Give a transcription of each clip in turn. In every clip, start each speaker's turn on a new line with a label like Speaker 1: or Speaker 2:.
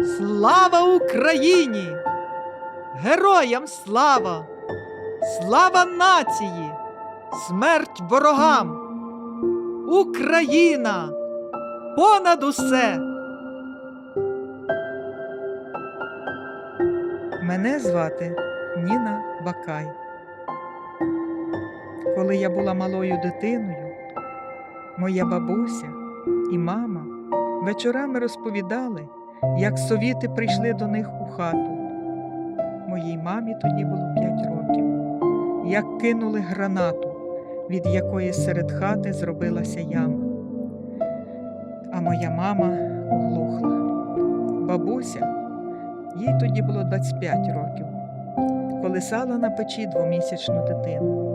Speaker 1: Слава Україні! Героям слава! Слава нації! Смерть ворогам! Україна! Понад усе! Мене звати Ніна Бакай. Коли я була малою дитиною, моя бабуся і мама вечорами розповідали, як совіти прийшли до них у хату. Моїй мамі тоді було п'ять років, як кинули гранату, від якої серед хати зробилася яма. А моя мама оглухла. Бабуся, їй тоді було 25 років, колисала на печі двомісячну дитину.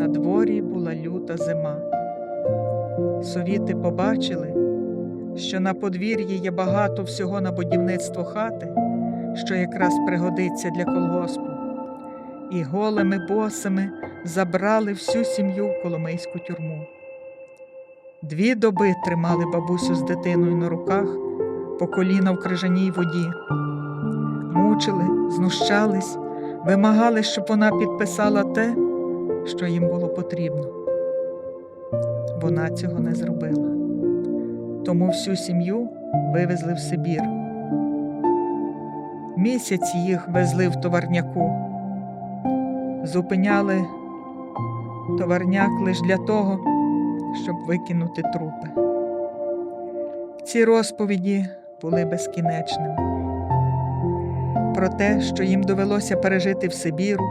Speaker 1: На дворі була люта зима. Совіти побачили, що на подвір'ї є багато всього на будівництво хати, що якраз пригодиться для колгоспу, і голими босами забрали всю сім'ю в Коломийську тюрму. Дві доби тримали бабусю з дитиною на руках по коліна в крижаній воді. Мучили, знущались, вимагали, щоб вона підписала те, що їм було потрібно. Вона цього не зробила. Тому всю сім'ю вивезли в Сибір. Місяць їх везли в товарняку, зупиняли товарняк лише для того, щоб викинути трупи. Ці розповіді були безкінечними. Про те, що їм довелося пережити в Сибіру,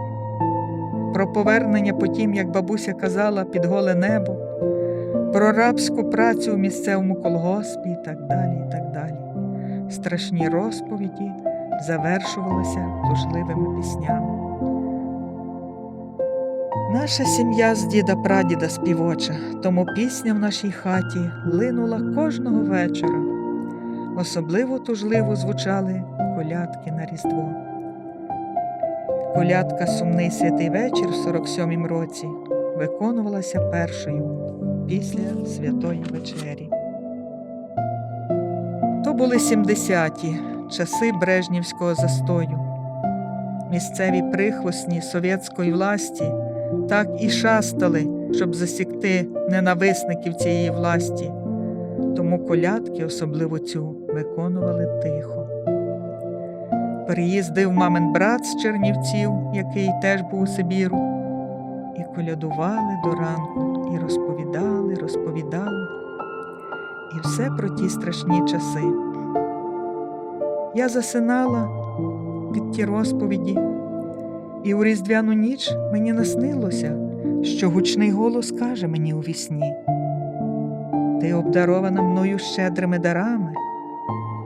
Speaker 1: про повернення потім, як бабуся казала, під голе небо, про рабську працю у місцевому колгоспі і так далі. і так далі. Страшні розповіді завершувалися тужливими піснями. Наша сім'я з діда прадіда співоча, тому пісня в нашій хаті линула кожного вечора. Особливо тужливо звучали колядки на Різдво. Колядка Сумний святий вечір в 47-м році виконувалася першою після святої вечері. То були 70-ті часи Брежнівського застою. Місцеві прихвостні совєтської власті так і шастали, щоб засікти ненависників цієї власті. Тому колядки, особливо цю, виконували тихо. Приїздив мамин брат з Чернівців, який теж був у Сибіру, і колядували до ранку, і розповідали, розповідали, і все про ті страшні часи. Я засинала під ті розповіді, і у різдвяну ніч мені наснилося, що гучний голос каже мені у вісні. Ти обдарована мною щедрими дарами,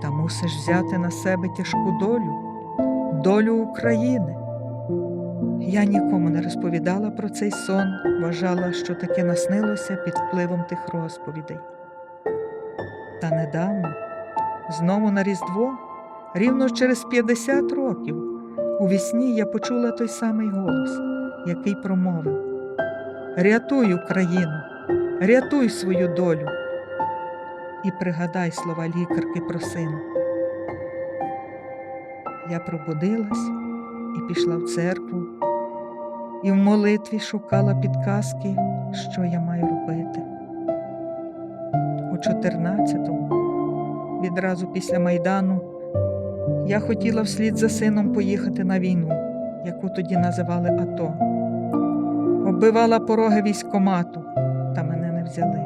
Speaker 1: та мусиш взяти на себе тяжку долю, долю України. Я нікому не розповідала про цей сон, вважала, що таке наснилося під впливом тих розповідей. Та недавно, знову на Різдво, рівно через 50 років, у вісні я почула той самий голос, який промовив: Рятуй Україну, рятуй свою долю. І пригадай слова лікарки про сина. Я пробудилась і пішла в церкву, і в молитві шукала підказки, що я маю робити. У 14-му, відразу після Майдану, я хотіла вслід за сином поїхати на війну, яку тоді називали АТО. Оббивала пороги військомату, та мене не взяли.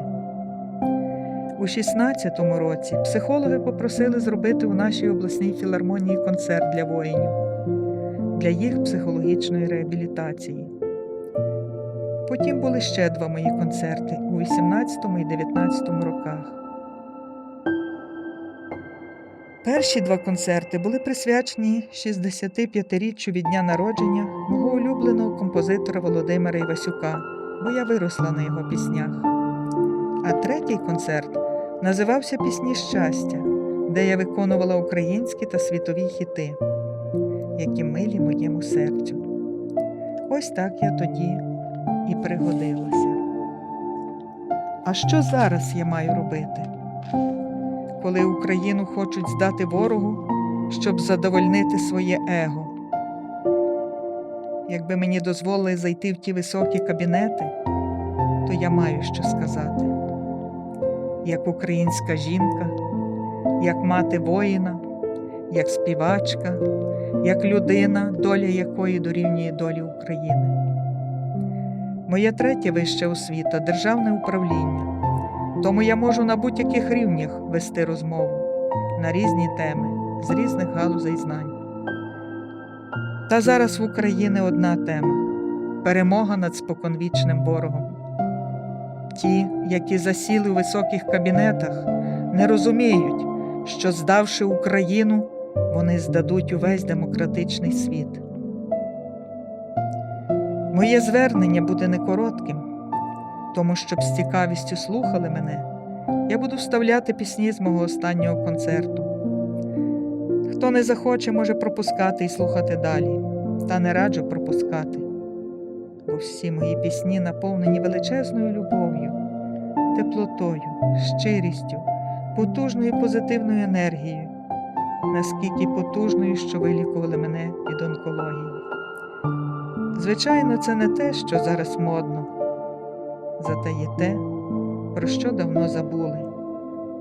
Speaker 1: У 16-му році психологи попросили зробити у нашій обласній філармонії концерт для воїнів, для їх психологічної реабілітації. Потім були ще два мої концерти у 18-му і 19-му роках. Перші два концерти були присвячені 65-річчю від дня народження мого улюбленого композитора Володимира Івасюка, бо я виросла на його піснях. А третій концерт називався Пісні щастя, де я виконувала українські та світові хіти, які милі моєму серцю. Ось так я тоді і пригодилася. А що зараз я маю робити? коли Україну хочуть здати ворогу, щоб задовольнити своє его. Якби мені дозволили зайти в ті високі кабінети, то я маю що сказати. Як українська жінка, як мати воїна, як співачка, як людина, доля якої дорівнює долі України. Моя третя вища освіта державне управління. Тому я можу на будь-яких рівнях вести розмову на різні теми з різних галузей знань. Та зараз в Україні одна тема перемога над споконвічним ворогом. Ті, які засіли у високих кабінетах, не розуміють, що, здавши Україну, вони здадуть увесь демократичний світ. Моє звернення буде не коротким, тому щоб з цікавістю слухали мене, я буду вставляти пісні з мого останнього концерту. Хто не захоче, може пропускати і слухати далі, та не раджу пропускати, бо всі мої пісні наповнені величезною любов'ю, теплотою, щирістю, потужною позитивною енергією, наскільки потужною, що вилікували мене від онкології. Звичайно, це не те, що зараз модно, зате є те, про що давно забули: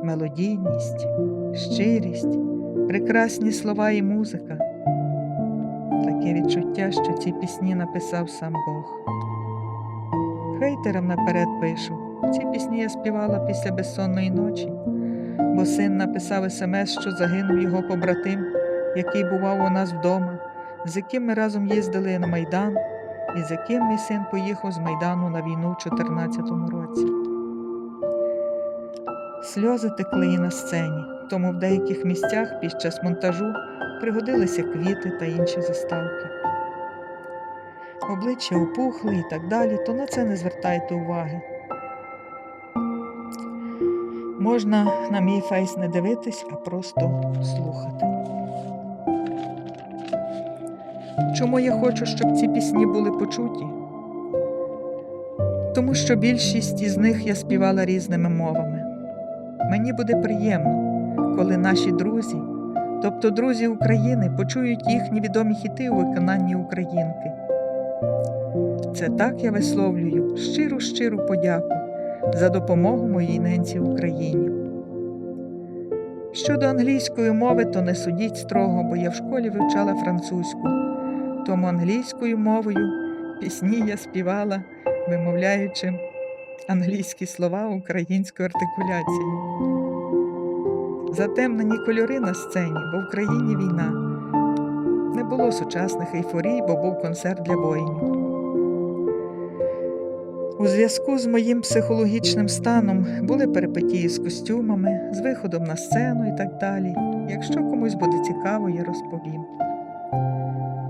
Speaker 1: мелодійність, щирість, прекрасні слова і музика. Таке відчуття, що ці пісні написав сам Бог. Хейтерам наперед пишу, ці пісні я співала після безсонної ночі, бо син написав смс, що загинув його побратим, який бував у нас вдома, з яким ми разом їздили на Майдан, і з яким мій син поїхав з Майдану на війну в 14-му році. Сльози текли і на сцені, тому в деяких місцях під час монтажу пригодилися квіти та інші заставки. Обличчя опухли і так далі, то на це не звертайте уваги. Можна на мій фейс не дивитись, а просто слухати. Чому я хочу, щоб ці пісні були почуті? Тому що більшість із них я співала різними мовами. Мені буде приємно, коли наші друзі, тобто друзі України, почують їхні відомі хіти у виконанні українки. Це так я висловлюю щиру щиру подяку за допомогу моїй ненці Україні. Щодо англійської мови, то не судіть строго, бо я в школі вивчала французьку, тому англійською мовою пісні я співала, вимовляючи англійські слова українською артикуляцією. Затемнені кольори на сцені, бо в країні війна. Не було сучасних ейфорій, бо був концерт для воїнів. У зв'язку з моїм психологічним станом були перипетії з костюмами, з виходом на сцену і так далі. Якщо комусь буде цікаво, я розповім.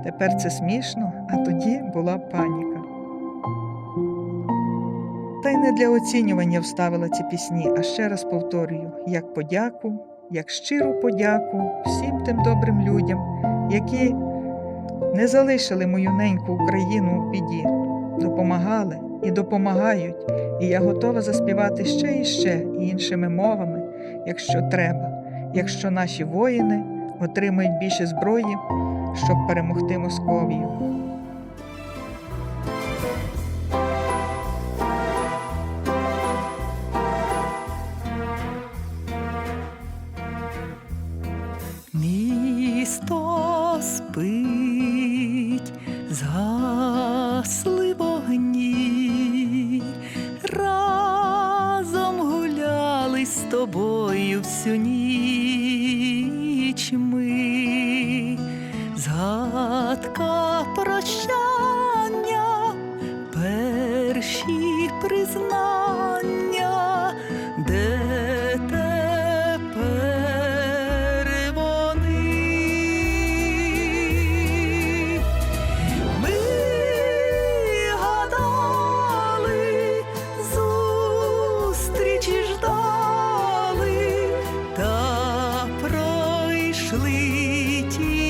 Speaker 1: Тепер це смішно, а тоді була паніка. Та й не для оцінювання вставила ці пісні, а ще раз повторюю, як подяку, як щиру подяку всім тим добрим людям, які не залишили мою неньку Україну у біді, допомагали і допомагають, і я готова заспівати ще і ще іншими мовами, якщо треба, якщо наші воїни отримають більше зброї, щоб перемогти Московію.
Speaker 2: Місто спить, перші признання, де тепер вони. Ми гадали, зустрічі ждали, та пройшли ті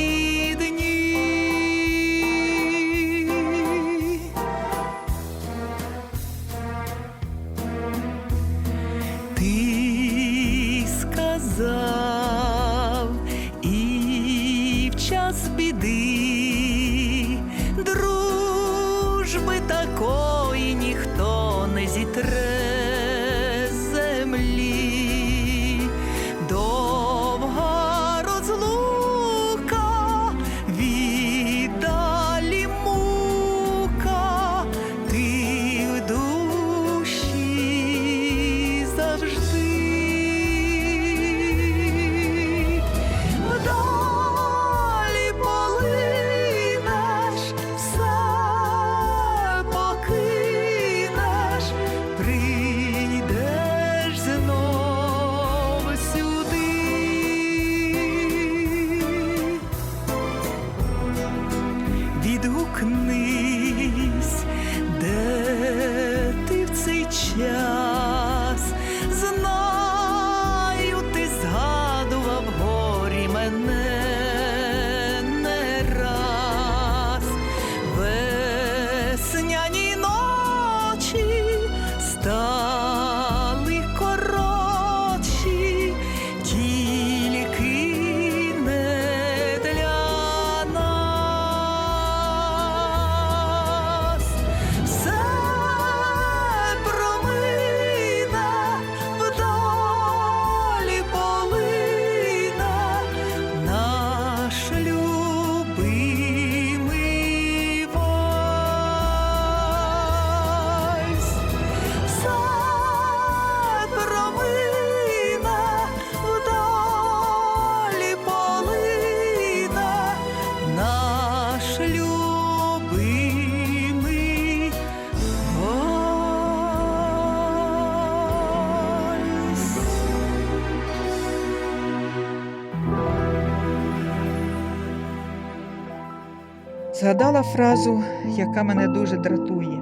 Speaker 1: Згадала фразу, яка мене дуже дратує.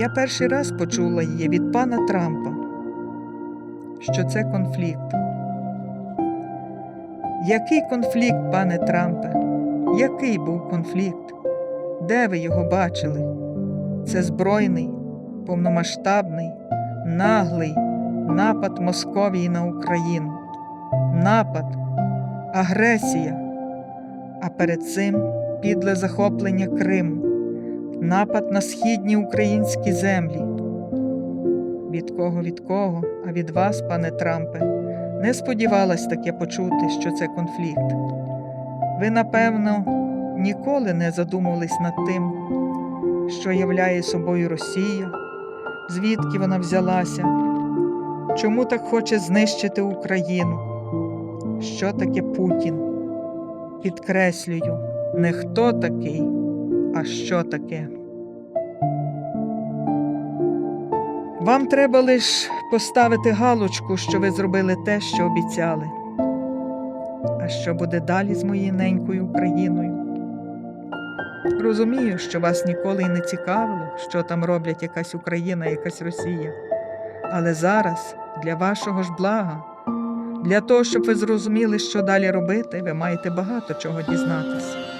Speaker 1: Я перший раз почула її від пана Трампа, що це конфлікт. Який конфлікт, пане Трампе? Який був конфлікт? Де ви його бачили? Це збройний, повномасштабний, наглий напад Московії на Україну. Напад, агресія а перед цим підле захоплення Криму, напад на східні українські землі. Від кого від кого, а від вас, пане Трампе, не сподівалась таке почути, що це конфлікт. Ви, напевно, ніколи не задумувались над тим, що являє собою Росія, звідки вона взялася, чому так хоче знищити Україну, що таке Путін. Підкреслюю, не хто такий, а що таке. Вам треба лише поставити галочку, що ви зробили те, що обіцяли. А що буде далі з моєю ненькою Україною? Розумію, що вас ніколи й не цікавило, що там роблять якась Україна, якась Росія. Але зараз для вашого ж блага для того, щоб ви зрозуміли, що далі робити, ви маєте багато чого дізнатися.